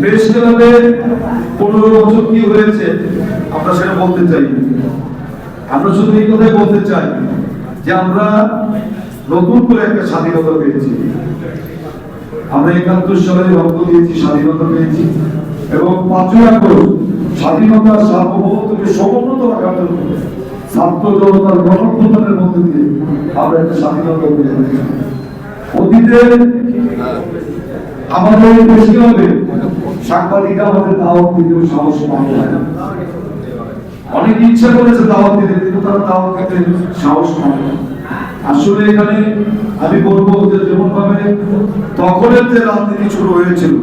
Press ক্লাবে পনেরো বছর কি হয়েছে, আমরা সেটা বলতে চাই। আমরা শুধু এই কথাই বলতে চাই যে আমরা নতুন করে একটা স্বাধীনতা পেয়েছি। আমরা একাত্তর সালে রক্ত দিয়েছি, স্বাধীনতা পেয়েছি এবং পাঁচই আগস্ট স্বাধীনতা সার্বভৌমত্বকে সমুন্নত রাখার জন্য ছাত্র জনতার গণপ্রদানের মধ্যে দিয়ে আমরা একটা স্বাধীনতা পেয়েছি অতীতে আমাদের বেশি হবে সাংবাদিকরা আমাদের দাওয়াত দিতেও সাহস পাবে না। অনেক ইচ্ছা করেছে দাওয়াত দিতে, কিন্তু তারা দাওয়াত দিতে সাহস না। আসলে এখানে আমি বলব যে যেমন ভাবে তখনের যে রাজনীতি শুরু হয়েছিল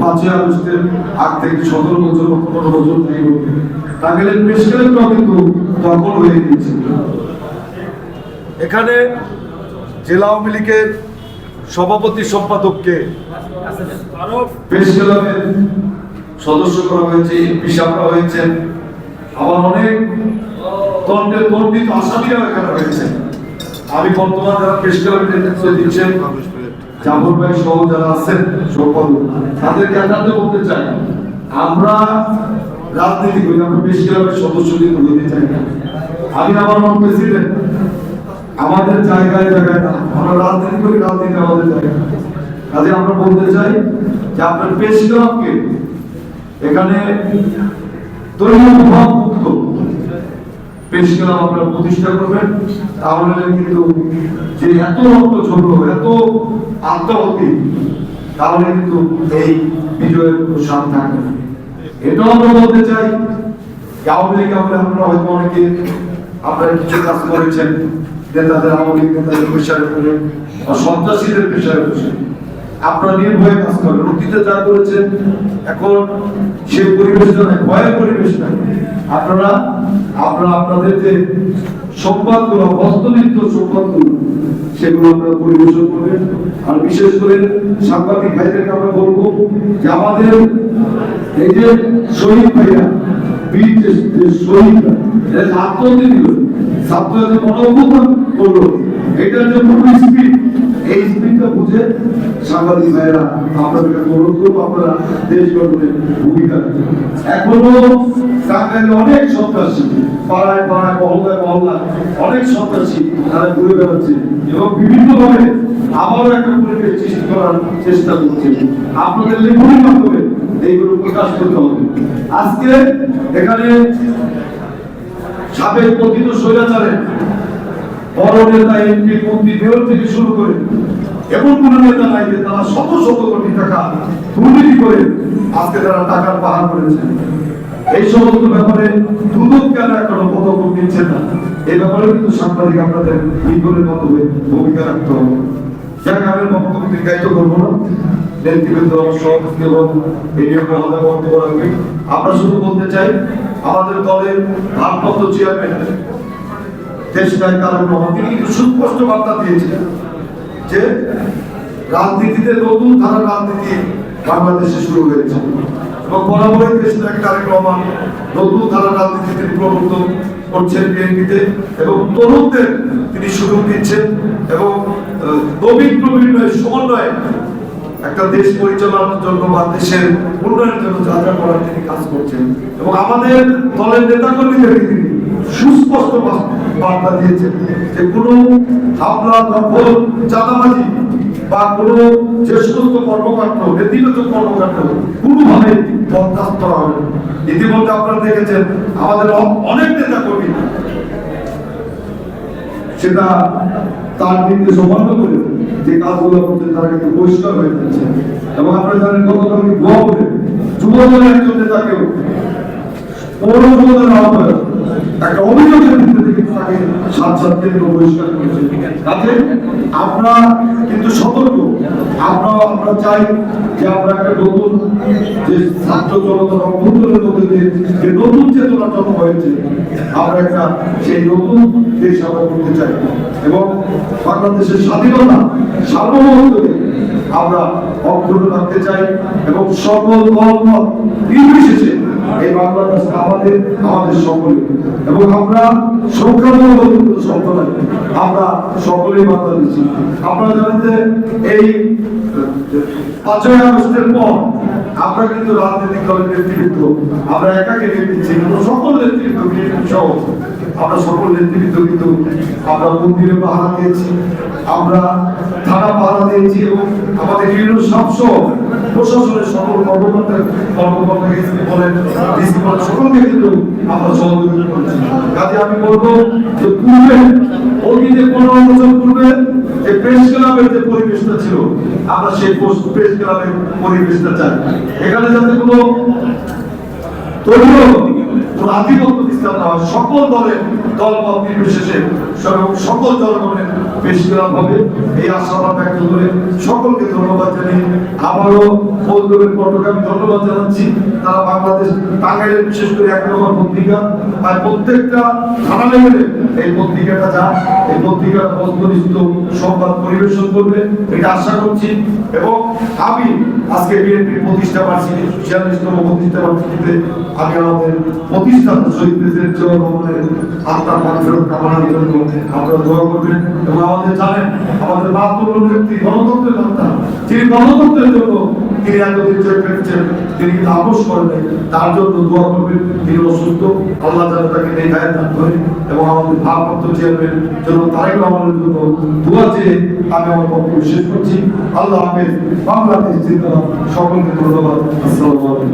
পাঁচই আগস্টের আগ থেকে সতেরো বছর পনেরো বছর নেই তাহলে প্রেস ক্লাবটাও কিন্তু দখল হয়ে গিয়েছিল। এখানে জেলা আওয়ামী লীগের সভাপতি সম্পাদককে সদস্য করা হয়েছে এমপি সাহেবরা হয়েছেন আবার অনেক দণ্ডের দণ্ডিত আসামিরাও এখানে রয়েছেন আমি বর্তমান যারা প্রেস ক্লাবের নেতৃত্ব দিচ্ছেন জাফর ভাই সহ যারা আছেন, সকল, তাদেরকে একান্ত বলতে চাই। আমরা রাজনীতি করি, আমরা প্রেস ক্লাবের সদস্য হতে চাই না। আমি আমার প্রেসিডেন্ট। আমাদের জায়গায় জায়গায় না, আমরা রাজনীতি করি, রাজনীতি আমাদের জায়গায় কাজে আমরা বলতে চাই যে আপনার প্রেস এখানে আপনারা প্রতিষ্ঠা করবেন, তাহলে কিন্তু যে এত রক্ত ঝরলো এত তাহলে কিন্তু এই বিজয়ের থাকবে। এটাও আমরা বলতে চাই আওয়ামী লীগ আমরা হয়তো অনেকে আপনারা কিছু কাজ করেছেন নেতাদের, আওয়ামী নেতাদের প্রেশারে পড়ে বা সন্ত্রাসীদের প্রেশারে বসে আপনারা নির্ভয়ে কাজ করেন, অতীতে যা করেছেন, এখন সে পরিবেশটা নাই ভয়ের পরিবেশ নাই। আপনারা আপনারা আপনাদের যে সংবাদগুলো হস্তনিত্য সংবাদগুলো সেগুলো আপনারা পরিবেশন করবেন। আর বিশেষ করে সাংবাদিক ভাইদেরকে আমরা বলব যে আমাদের এই যে শহীদ ভাইয়া বীর যে শহীদরা আত্মহত্যা দিল ছাত্ররা যে করল এটার যে মূল স্পিড। এই স্পিডটা বুঝে সাংবাদিক ভাইয়েরা আপনাদেরকে অনুরোধ করব, আপনারা দেশ গঠনের ভূমিকা এখনও টাঙ্গাইলে অনেক সন্ত্রাসী, পাড়ায় পাড়ায়, মহল্লায় মহল্লায় অনেক সন্ত্রাসী তারা ঘুরে বেড়াচ্ছে এবং বিভিন্ন ভাবে আবারও একটা পরিবেশ সৃষ্টি করার চেষ্টা করছে। আপনাদের লেখনের মাধ্যমে এইগুলো প্রকাশ করতে হবে। আজকে এখানে সাবেক কথিত স্বৈরাচারের বড় নেতা এমপি, মন্ত্রী মেয়র থেকে শুরু করে এমন কোন নেতা নাই যে তারা শত শত কোটি টাকা দুর্নীতি করে আজকে তারা টাকার পাহাড় করেছে। এই সমস্ত ব্যাপারে দুদক কেন এখনও পদক্ষেপ নিচ্ছেন না? এই ব্যাপারে কিন্তু সাংবাদিক আপনাদের বিজ্ঞনের মাধ্যমে ভূমিকা রাখতে হবে। যাক, আমি বক্তব্য দীর্ঘায়িত করব না। আমরা শুধু বলতে চাই, আমাদের দলের ভারপ্রাপ্ত চেয়ারম্যান কিন্তু সুস্পষ্ট বার্তা দিয়েছিলেন যে রাজনীতিতে নতুন ধারা রাজনীতি বাংলাদেশে শুরু হয়েছে। এবং বরাবরই দেশটায় নতুন ধারা করছেন বিএনপিতে এবং তরুণদের তিনি সুযোগ দিচ্ছেন এবং নবীন সমন্বয়ে একটা দেশ পরিচালনার জন্য বা দেশের উন্নয়নের জন্য যা যা করার তিনি কাজ করছেন। এবং আমাদের দলের তিনি সুস্পষ্ট বা- বার্তা দিয়েছেন যে কোনো হামলা, দখল, চাঁদাবাজি বা কোনো যে সমস্ত কর্মকাণ্ড, নেতিবাচক কর্মকাণ্ড কোনোভাবে বরদাস্ত করা হবে ইতিমধ্যে আপনারা দেখেছেন আমাদের অনেক নেতা কর্মী সেটা তার নির্দেশ অমান্য করে যে কাজগুলো করছে তারা কিন্তু পরিষ্কার হয়ে যাচ্ছে। এবং আপনারা জানেন, গতকালকে গোয়া করে যুব দলের একজন নেতাকেও পৌর যুবদলের আহ্বায়ক একটা অভিযোগের ভিত্তিতে কিন্তু তাকে সাত সাত কেন্দ্র বহিষ্কার করেছে। তাতে আমরা কিন্তু সতর্ক। আমরা আমরা চাই যে আমরা একটা নতুন যে ছাত্র জনতার অভ্যন্তরের মধ্যে দিয়ে যে নতুন চেতনা জন্ম হয়েছে, আমরা একটা সেই নতুন দেশ আমরা করতে চাই। এবং বাংলাদেশের স্বাধীনতা সার্বভৌমত্বকে আমরা অক্ষুণ্ণ রাখতে চাই এবং সকল নির্বিশেষে এই বাংলাদেশ আমাদের আমাদের সকলে এবং আমরা সংখ্যালঘু সম্প্রদায়, আমরা সকলেই বাংলাদেশি। আপনারা জানেন যে এই পাঁচই আগস্টের পর আমরা কিন্তু রাজনৈতিক দলের নেতৃত্ব, আমরা একাকে নেতৃত্ব আমরা সকল নেতৃত্ব সহ, আমরা সকল নেতৃত্ব কিন্তু আমরা মন্দিরে পাহারা দিয়েছি, আমরা থানা পাহারা দিয়েছি এবং আমাদের বিভিন্ন সবসহ প্রশাসনের সকল কর্মকর্তা কর্মকর্তা এসপি বলেন ডিসি সকলকে কিন্তু আমরা সহযোগিতা করছি। কাজে আমি বলব যে পূর্বে, অতীতে পনেরো বছর পূর্বে যে প্রেস ক্লাবের যে পরিবেশটা ছিল, আমরা সেই প্রেস ক্লাবের পরিবেশটা চাই। এখানে যাতে কোনো দলীয় আধিপত্য বিস্তার না সকল দলের নির্বিশেষে সকল জনগণের বেশ ক্লাব হবে। এই ব্যক্ত করে সকলকে ধন্যবাদ জানিয়ে আবারও পটকে আমি ধন্যবাদ জানাচ্ছি। তারা বাংলাদেশ টাঙ্গাইলের বিশেষ করে এক নম্বর পত্রিকা। আর প্রত্যেকটা থানা লেভেলে এই পত্রিকাটা যা, এই পত্রিকার বস্তুনিষ্ঠ সংবাদ পরিবেশন করবে, এটা আশা করছি। এবং আমি আজকে বিএনপির প্রতিষ্ঠা বার্ষিকী, ছিয়াল্লিশতম প্রতিষ্ঠা বার্ষিকীতে আমি আমাদের প্রতিষ্ঠাতা শহীদ প্রেসিডেন্ট রহমানের আত্মার মানফেরত কামনার জন্য আপনারা দোয়া করবেন এবং আমাদের জানেন, আমাদের বাহাত্তর ব্যক্তি গণতন্ত্রের নেতা যিনি গণতন্ত্রের জন্য তিনি এতদিন জেল কেটেছেন তিনি কিন্তু আপোষ করেন তার জন্য দোয়া করবেন, তিনি অসুস্থ। আল্লাহ যেন তাকে নেখায় দান করে এবং আমাদের ভারপ্রাপ্ত চেয়ারম্যান জন্য তারেক রহমানের জন্য দোয়া চেয়ে আমি আমার বক্তব্য শেষ করছি। আল্লাহ হাফেজ। বাংলাদেশ জিন্দাবাদ। সকলকে ধন্যবাদ। আসসালামু আলাইকুম।